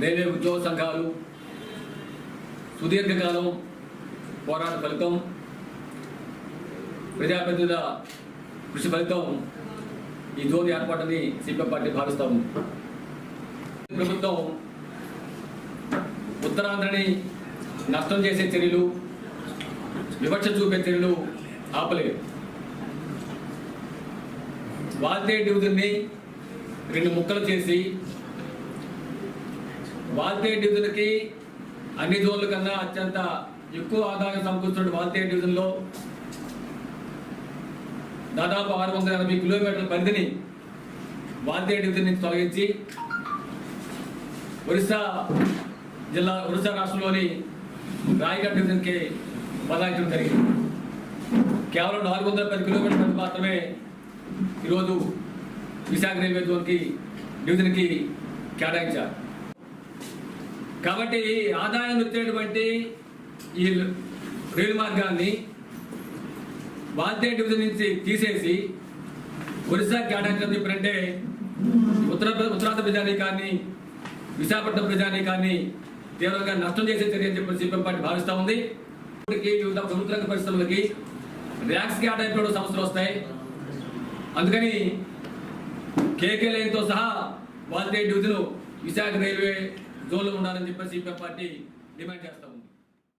Railway ఉద్యోగ సంఘాలు సుదీర్ఘకాలం పోరాట ఫలితం ప్రజాప్రతినిధుల కృషి ఫలితం ఈ జోన్ ఏర్పాటుని సిపిఎం పార్టీ భావిస్తా ఉంది ప్రభుత్వం ఉత్తరాంధ్రని నష్టం చేసే చర్యలు వివక్ష చూపే చర్యలు ఆపలేదు. వాల్తే డివిజన్ని రెండు ముక్కలు చేసి వాల్తే డివిజన్కి అన్ని జోన్ల కన్నా అత్యంత ఎక్కువ ఆదాయం సమకూర్చున్న వాల్తే డివిజన్లో దాదాపు ఆరు వందల ఎనభై కిలోమీటర్ల పరిధిని వాల్తే డివిజన్ నుంచి తొలగించి ఒరిస్సా జిల్లా ఒరిస్సా రాష్ట్రంలోని రాయగఢ్ డివిజన్కి బదలాయించడం జరిగింది. కేవలం నాలుగు వందల పది కిలోమీటర్ల మాత్రమే ఈరోజు విశాఖ రైల్వే జోన్కి డివిజన్కి కేటాయించారు. కాబట్టి ఆదాయం వచ్చేటువంటి ఈ రైలు మార్గాన్ని వాల్తే డివిజన్ నుంచి తీసేసి ఒరిస్సా కేటాయించడం చెప్పారంటే ఉత్తర ఉత్తరాంధ్ర ప్రజానీకాన్ని విశాఖపట్నం ప్రజానీకాన్ని తీవ్రంగా నష్టం చేసే చర్య అని చెప్పి సిపిఎం పార్టీ భావిస్తూ ఉంది. ఇప్పటికీ వివిధ ప్రభుత్వ పరిశ్రమలకి ర్యాక్స్ కేటాయింపులు సమస్యలు వస్తాయి. అందుకని కేకే లైన్తో సహా వాల్తే డివిజన్ విశాఖ రైల్వే జోన్లో ఉండాలని చెప్పి సిపిఎం పార్టీ డిమాండ్ చేస్తాం